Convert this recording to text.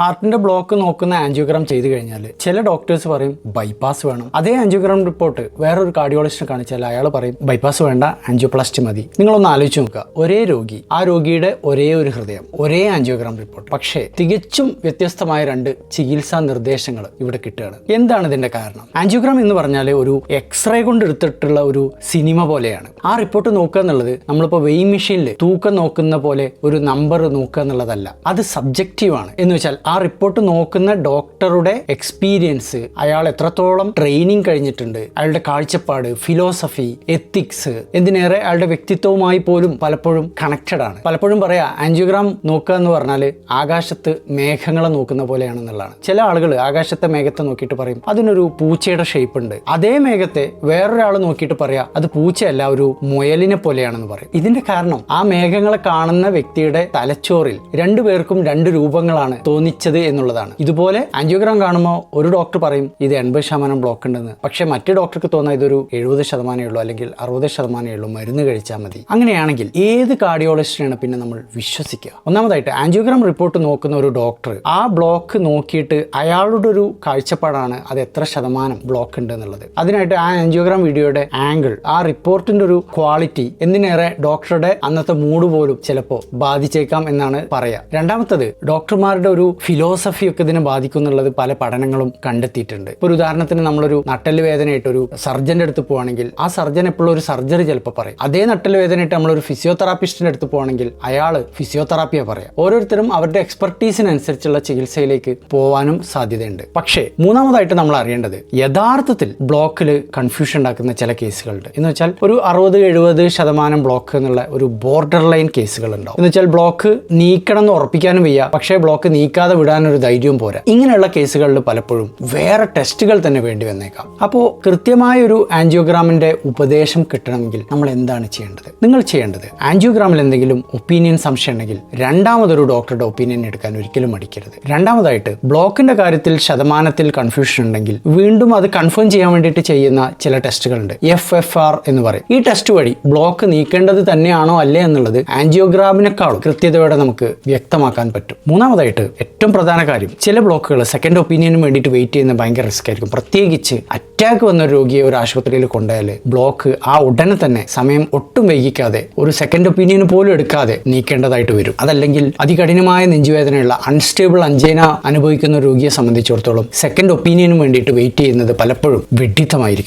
ഹാർട്ടിന്റെ ബ്ലോക്ക് നോക്കുന്ന ആൻജിയോഗ്രാം ചെയ്തു കഴിഞ്ഞാൽ ചില ഡോക്ടേഴ്സ് പറയും ബൈപ്പാസ് വേണം. അതേ ആൻജിയോഗ്രാം റിപ്പോർട്ട് വേറൊരു കാർഡിയോളജിസ്റ്റിനെ കാണിച്ചാൽ അയാൾ പറയും ബൈപ്പാസ് വേണ്ട ആൻജിയോപ്ലാസ്റ്റി മതി. നിങ്ങളൊന്ന് ആലോചിച്ച് നോക്കുക. ഒരേ രോഗി ആ രോഗിയുടെ ഒരേ ഒരു ഹൃദയം ഒരേ ആൻജിയോഗ്രാം റിപ്പോർട്ട് പക്ഷേ തികച്ചും വ്യത്യസ്തമായ രണ്ട് ചികിത്സാ നിർദ്ദേശങ്ങൾ ഇവിടെ കിട്ടുകയാണ്. എന്താണ് ഇതിന്റെ കാരണം? ആൻജിയോഗ്രാം എന്ന് പറഞ്ഞാൽ ഒരു എക്സ്റേ കൊണ്ട് എടുത്തിട്ടുള്ള ഒരു സിനിമ പോലെയാണ്. ആ റിപ്പോർട്ട് നോക്കുക എന്നുള്ളത് നമ്മളിപ്പോൾ വെയിൻ മെഷീനിൽ തൂക്കം നോക്കുന്ന പോലെ ഒരു നമ്പർ നോക്കുക എന്നുള്ളതല്ല. അത് സബ്ജക്റ്റീവ് ആണ്. എന്ന് വെച്ചാൽ ആ റിപ്പോർട്ട് നോക്കുന്ന ഡോക്ടറുടെ എക്സ്പീരിയൻസ് അയാൾ എത്രത്തോളം ട്രെയിനിങ് കഴിഞ്ഞിട്ടുണ്ട് അയാളുടെ കാഴ്ചപ്പാട് ഫിലോസഫി എത്തിക്സ് എന്തിനേറെ അയാളുടെ വ്യക്തിത്വവുമായി പോലും പലപ്പോഴും കണക്റ്റഡ് ആണ്. പലപ്പോഴും പറയാ ആൻജിയോഗ്രാം നോക്കുക എന്ന് പറഞ്ഞാൽ ആകാശത്ത് മേഘങ്ങളെ നോക്കുന്ന പോലെയാണെന്നുള്ളതാണ്. ചില ആളുകൾ ആകാശത്തെ മേഘത്തെ നോക്കിയിട്ട് പറയും അതിനൊരു പൂച്ചയുടെ ഷേപ്പ് ഉണ്ട്. അതേ മേഘത്തെ വേറൊരാൾ നോക്കിയിട്ട് പറയാ അത് പൂച്ചയല്ല ഒരു മുയലിനെ പോലെയാണെന്ന് പറയും. ഇതിന്റെ കാരണം ആ മേഘങ്ങളെ കാണുന്ന വ്യക്തിയുടെ തലച്ചോറിൽ രണ്ടുപേർക്കും രണ്ട് രൂപങ്ങളാണ് തോന്നിച്ചത് എന്നുള്ളതാണ്. ഇതുപോലെ ആൻജിയോഗ്രാം കാണുമ്പോൾ ഒരു ഡോക്ടർ പറയും ഇത് എൺപത് ശതമാനം ബ്ലോക്ക് ഉണ്ടെന്ന്. പക്ഷേ മറ്റു ഡോക്ടർക്ക് തോന്നാൻ ഇതൊരു എഴുപത് ശതമാനമേ ഉള്ളൂ അല്ലെങ്കിൽ അറുപത് ശതമാനമേ ഉള്ളൂ മരുന്ന് കഴിച്ചാൽ മതി. അങ്ങനെയാണെങ്കിൽ ഏത് കാർഡിയോളജിസ്റ്റിനാണ് പിന്നെ നമ്മൾ വിശ്വസിക്കുക? ഒന്നാമതായിട്ട് ആൻജിയോഗ്രാം റിപ്പോർട്ട് നോക്കുന്ന ഒരു ഡോക്ടർ ആ ബ്ലോക്ക് നോക്കിയിട്ട് അയാളുടെ ഒരു കാഴ്ചപ്പാടാണ് അത് എത്ര ശതമാനം ബ്ലോക്ക് ഉണ്ട് എന്നുള്ളത് അതിനായിട്ട് ആ ആൻജിയോഗ്രാം വീഡിയോയുടെ ആംഗിൾ ആ റിപ്പോർട്ടിന്റെ ഒരു ക്വാളിറ്റി എന്തിനേറെ ഡോക്ടറുടെ അന്നത്തെ മൂഡ് പോലും ചിലപ്പോൾ ബാധിച്ചേക്കാം എന്നാണ് പറയാ. രണ്ടാമത്തത് ഡോക്ടർമാരുടെ ഒരു ഫിലോസഫി ഒക്കെ ഇതിനെ ബാധിക്കുന്നുള്ളത് പല പഠനങ്ങളും കണ്ടെത്തിയിട്ടുണ്ട്. ഇപ്പോൾ ഒരു ഉദാഹരണത്തിന് നമ്മളൊരു നട്ടൽ വേദനയായിട്ട് ഒരു സർജന്റെ അടുത്ത് പോവാണെങ്കിൽ ആ സർജൻ എപ്പോഴും ഒരു സർജറി ചിലപ്പോൾ പറയും. അതേ നട്ടൽ വേദനയായിട്ട് നമ്മളൊരു ഫിസിയോതെറാപ്പിസ്റ്റിന്റെ അടുത്ത് പോവാണെങ്കിൽ അയാൾ ഫിസിയോതെറാപ്പിയെ പറയാം. ഓരോരുത്തരും അവരുടെ എക്സ്പെർട്ടീസിനനുസരിച്ചുള്ള ചികിത്സയിലേക്ക് പോവാനും സാധ്യതയുണ്ട്. പക്ഷേ മൂന്നാമതായിട്ട് നമ്മൾ അറിയേണ്ടത് യഥാർത്ഥത്തിൽ ബ്ലോക്കിൽ കൺഫ്യൂഷൻ ഉണ്ടാക്കുന്ന ചില കേസുകളുണ്ട്. എന്ന് വെച്ചാൽ ഒരു അറുപത് എഴുപത് ശതമാനം ബ്ലോക്ക് എന്നുള്ള ഒരു ബോർഡർ ലൈൻ കേസുകൾ ഉണ്ടാവും എന്ന് വെച്ചാൽ ബ്ലോക്ക് നീക്കണം എന്ന് ഉറപ്പിക്കാനും വയ്യ. പക്ഷേ ബ്ലോക്ക് നീക്കാതെ വിടാനൊരു ധൈര്യവും പോരാ. ഇങ്ങനെയുള്ള കേസുകളിൽ പലപ്പോഴും വേറെ ടെസ്റ്റുകൾ തന്നെ വേണ്ടി വന്നേക്കാം. അപ്പോൾ കൃത്യമായ ഒരു ആൻജിയോഗ്രാമിന്റെ ഉപദേശം കിട്ടണമെങ്കിൽ നമ്മൾ എന്താണ് ചെയ്യേണ്ടത്? നിങ്ങൾ ചെയ്യേണ്ടത് ആൻജിയോഗ്രാമിൽ എന്തെങ്കിലും ഒപ്പീനിയൻ സംശയം ഉണ്ടെങ്കിൽ രണ്ടാമതൊരു ഡോക്ടറുടെ ഒപ്പീനിയൻ എടുക്കാൻ ഒരിക്കലും മടിക്കരുത്. രണ്ടാമതായിട്ട് ബ്ലോക്കിന്റെ കാര്യത്തിൽ ശതമാനത്തിൽ കൺഫ്യൂഷൻ ഉണ്ടെങ്കിൽ വീണ്ടും അത് കൺഫേം ചെയ്യാൻ വേണ്ടിയിട്ട് ചെയ്യുന്ന ചില ടെസ്റ്റുകളുണ്ട്. എഫ് എഫ് ആർ എന്ന് പറയും. ഈ ടെസ്റ്റ് വഴി ബ്ലോക്ക് നീക്കേണ്ടത് തന്നെയാണോ അല്ലേ എന്നുള്ളത് ആൻജിയോഗ്രാമിനേക്കാളും കൃത്യതയോടെ നമുക്ക് വ്യക്തമാക്കാൻ പറ്റും. മൂന്നാമതായിട്ട് ഏറ്റവും പ്രധാന കാര്യം ചില ബ്ലോക്കുകൾ സെക്കൻഡ് ഒപ്പീനിയന് വേണ്ടിയിട്ട് വെയിറ്റ് ചെയ്യുന്ന ഭയങ്കര റിസ്ക് ആയിരിക്കും. പ്രത്യേകിച്ച് അറ്റാക്ക് വന്ന ഒരു രോഗിയെ ഒരു ആശുപത്രിയിൽ കൊണ്ടുപോയാൽ ബ്ലോക്ക് ആ ഉടനെ തന്നെ സമയം ഒട്ടും വൈകിക്കാതെ ഒരു സെക്കൻഡ് ഒപ്പീനിയൻ പോലും എടുക്കാതെ നീക്കേണ്ടതായിട്ട് വരും. അതല്ലെങ്കിൽ അതികഠിനമായ നെഞ്ചുവേദനയുള്ള അൺസ്റ്റേബിൾ അഞ്ചേന അനുഭവിക്കുന്ന രോഗിയെ സംബന്ധിച്ചിടത്തോളം സെക്കൻഡ് ഒപ്പീനിയന് വേണ്ടിയിട്ട് വെയിറ്റ് ചെയ്യുന്നത് പലപ്പോഴും വെഡിത്തമായിരിക്കും